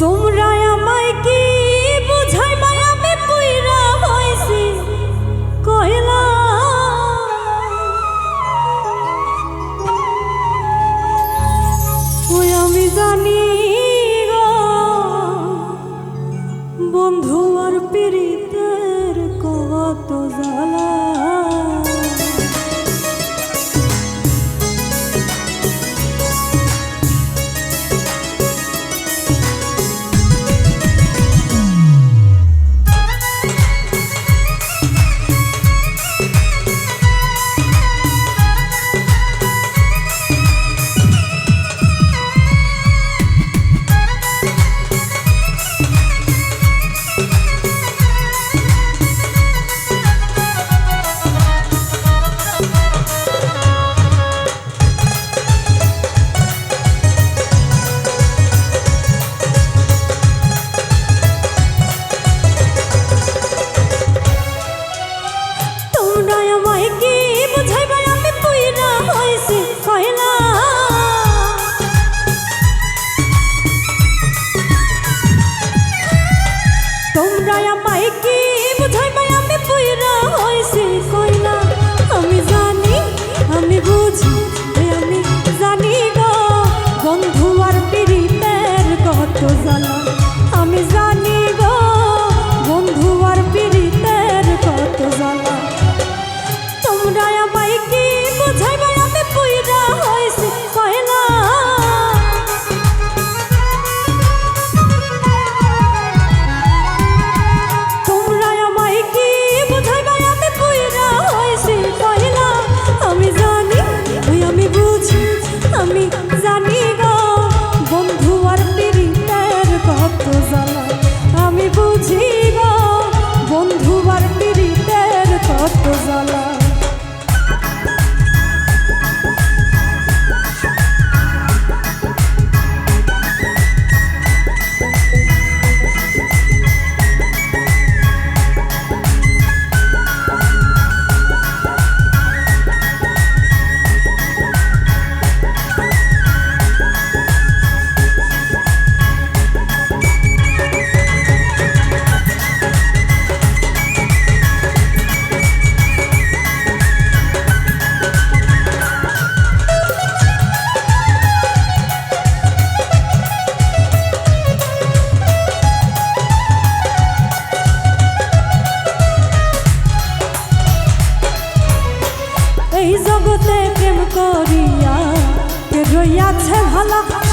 তোমরা আমায় কি বুঝাই মায়াবে কইরা হইছি কইলা। ওই আমি জানি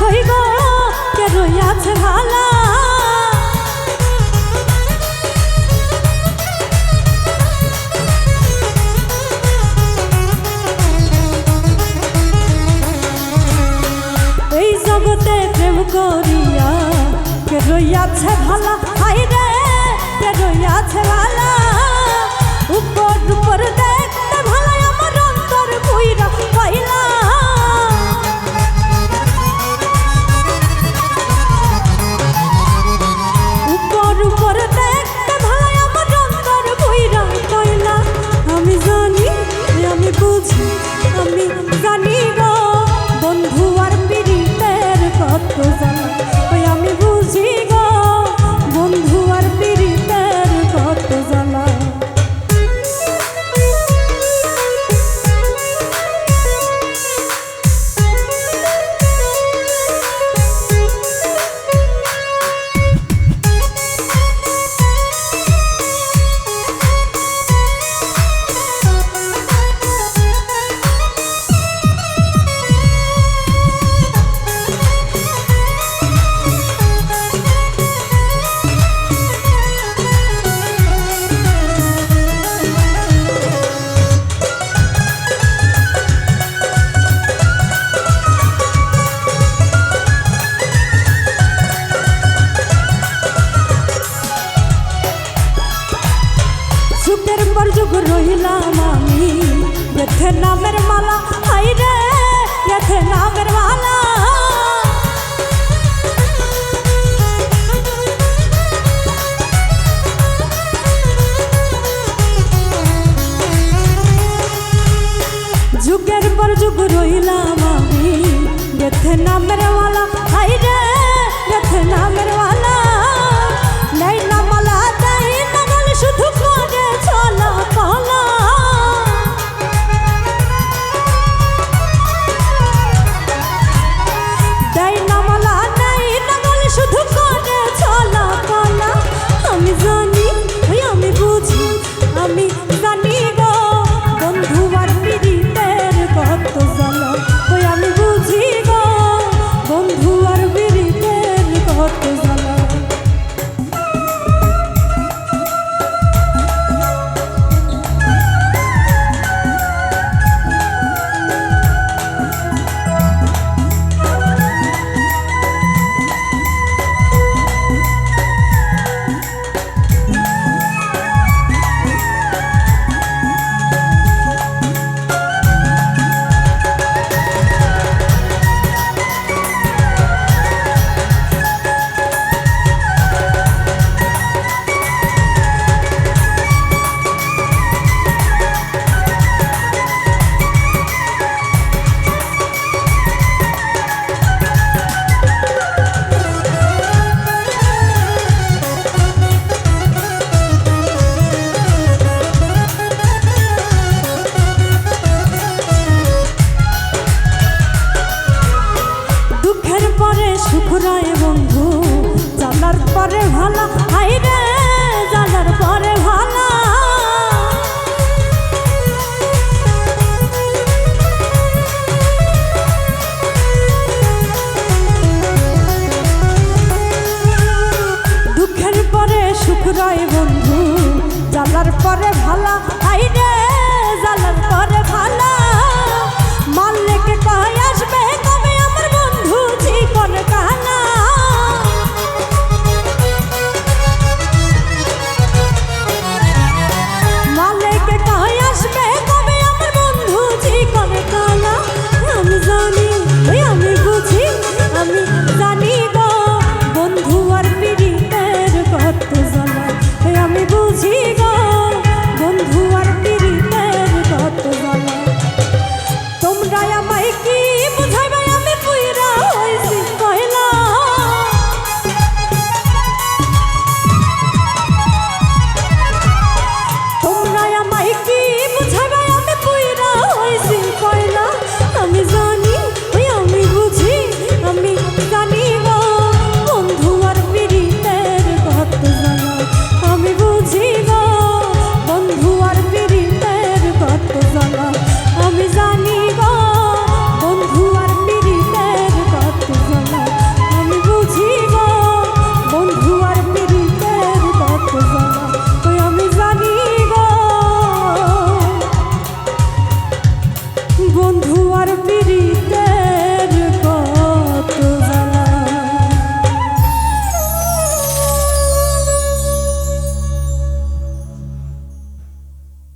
ভালা গো কে রইয়াছে ভালা? নামের সুখরায় বন্ধু চালার পরে ভালো হাই